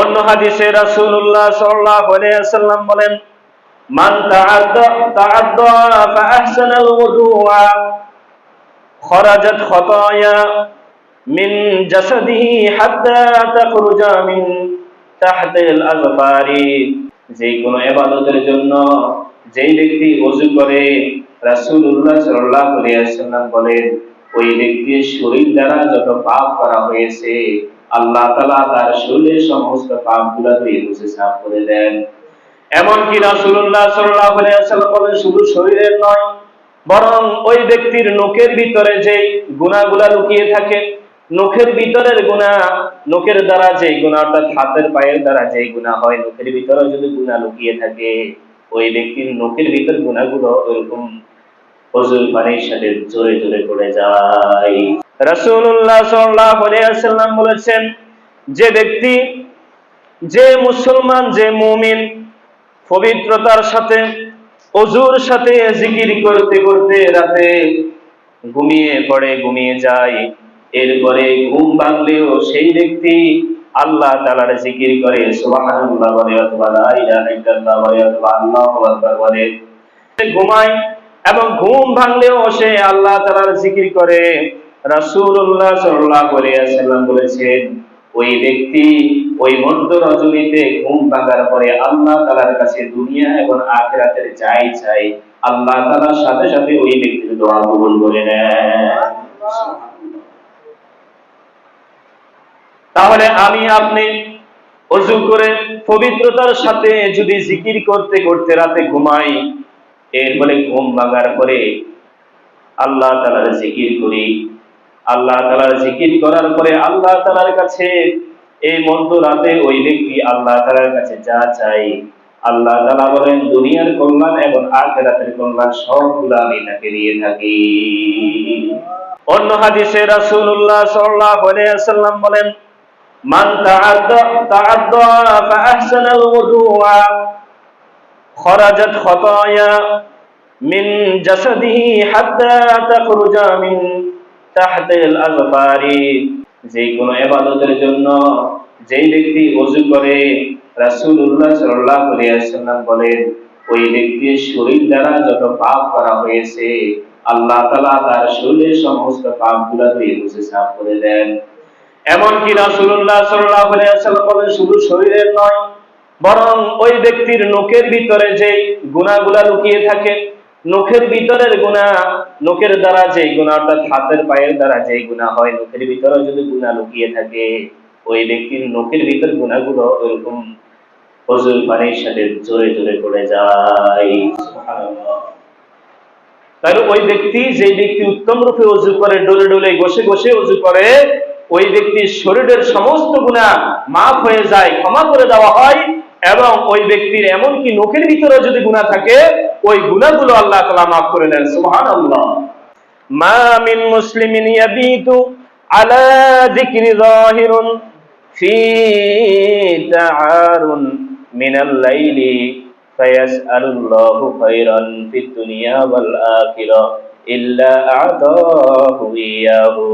অন্য হাদিসে রাসূলুল্লাহ সাল্লাল্লাহু আলাইহি ওয়াসাল্লাম বলেন, মান তাআদ্দা তাআদ্দা খরাজাত খতায়া মিন জাসাদিহি হাত্তা তাখরুজা মিন তাহতিল আযফারি যে কোনো ইবাদতের জন্য যেই ব্যক্তি ওযু করে, রাসূলুল্লাহ সাল্লাল্লাহু আলাইহি ওয়াসাল্লাম বলেন, ওই ব্যক্তির শরীর দ্বারা যত পাপ করা হয়েছে আল্লাহ তাআলা তার শরীরের সমস্ত পাপগুলো ধুয়ে মুছে সাফ করে দেন। এমনকি রাসূলুল্লাহ সাল্লাল্লাহু আলাইহি বলেন, শুধু শরীরের নয়, বরং ওই ব্যক্তির নখের ভিতরে যে গুণাগুলা লুকিয়ে থাকে, নখের ভিতরের গুণা নখের দ্বারা যে গুণা অর্থাৎ হাতের পায়ের দ্বারা যে গুণা হয়, নখের ভিতরে যদি গুণা লুকিয়ে থাকে, ওই ব্যক্তির নখের ভিতর গুণাগুলো ওইরকম ফজল পানির সাথে জোরে জোরে পড়ে যায়। রাসূলুল্লাহ সাল্লাল্লাহু আলাইহি ওয়াসাল্লাম বলেছেন, যে ব্যক্তি, যে মুসলমান, যে মুমিন, পবিত্রতার সাথে, অজুর সাথে জিকির করতে করতে রাতে ঘুমিয়ে পড়ে, ঘুমিয়ে যায়। এরপরে ঘুম ভাঙলেও সেই ব্যক্তি আল্লাহ তাআলার জিকির করে, সুবহানাল্লাহ বলে অথবা লা ইলাহা ইল্লাল্লাহ বলে অথবা আল্লাহু আকবার বলে। ঘুমায় এবং ঘুম ভাঙলেও সে আল্লাহ তাআলার জিকির করে। রাসূলুল্লাহ সাল্লাল্লাহু আলাইহি ওয়াসাল্লাম বলেছেন, ওই ব্যক্তি ওই রজনীতে ঘুম ভাঙার পরে আল্লাহ কাছে দুনিয়া এবং যাই চাই, আল্লাহ সাথে সাথে ওই ব্যক্তির দোয়া কবুল করে তাহলে আমি আপনি অজু করে পবিত্রতার সাথে যদি জিকির করতে করতে রাতে ঘুমাই এর এরপরে ঘুম ভাঙার পরে আল্লাহ তালার জিকির করি আল্লাহ তালার জিকির করার পরে আল্লাহ তালার কাছে এই মধ্য রাতে ওই ব্যক্তি আল্লাহ তালার কাছে যা চাই আল্লাহ তালা বলেন, দুনিয়ার কল্যাণ এবং আখেরাতের কল্যাণ সবগুলো আমি তাকে দিয়ে থাকি। অন্য হাদিসে রাসূলুল্লাহ সাল্লাল্লাহু আলাইহি ওয়াসাল্লাম বলেন, মান তাআদ্দা তাআদ্দা ফাআহসানাল ওযুআ খরাজাত খতায়া মিন জাসাদিহি হাত্তা তাখরুজা মিন যে কোনো ইবাদতের জন্য যেই ব্যক্তি ওযু করে রাসূলুল্লাহ সাল্লাল্লাহু আলাইহি ওয়াসাল্লাম বলেন, ওই ব্যক্তির শরীর দ্বারা যত পাপ করা হয়েছে, আল্লাহ তাআলা তার শরীরের সমস্ত পাপগুলো ধুয়ে মুছে সাফ করে দেন। এমনকি রাসূলুল্লাহ সাল্লাল্লাহু আলাইহি ওয়াসাল্লাম শুধু শরীরের নয়, বরং ওই ব্যক্তির নখের ভিতরে যে গুণাগুলা লুকিয়ে থাকে নখের ভিতরের গুণা, নখের দ্বারা যে গুণা, অর্থাৎ হাতের পায়ের দ্বারা যে গুণা হয়, নখের ভিতরে যদি গুণা লুকিয়ে থাকে, ওই ব্যক্তির নখের ভিতর গুণাগুলো ওরকম ফজল পানির সাথে জোরে জোরে পড়ে যায়। তাহলে ওই ব্যক্তি যে ব্যক্তি উত্তম রূপে অজু করে, ডলে ডলে বসে বসে অজু করে, ওই ব্যক্তির শরীরের সমস্ত গুণা মাফ হয়ে যায়, ক্ষমা করে দেওয়া হয়। এবং ওই ব্যক্তির এমনকি নখের ভিতরে যদি গুণা থাকে, ওই গুণাগুলো আল্লাহ তালা মাফ করে নেন সুহান আল্লাহ মা মিন মুসলিমিন ইয়াবিতু আলা যিকরি যাহিরুন ফি তাআরুন মিনাল লাইলি ফায়াসআলুল্লাহু খায়রান ফিদ দুনিয়া ওয়াল আখিরা ইল্লা আ'তাহু ইয়াহু।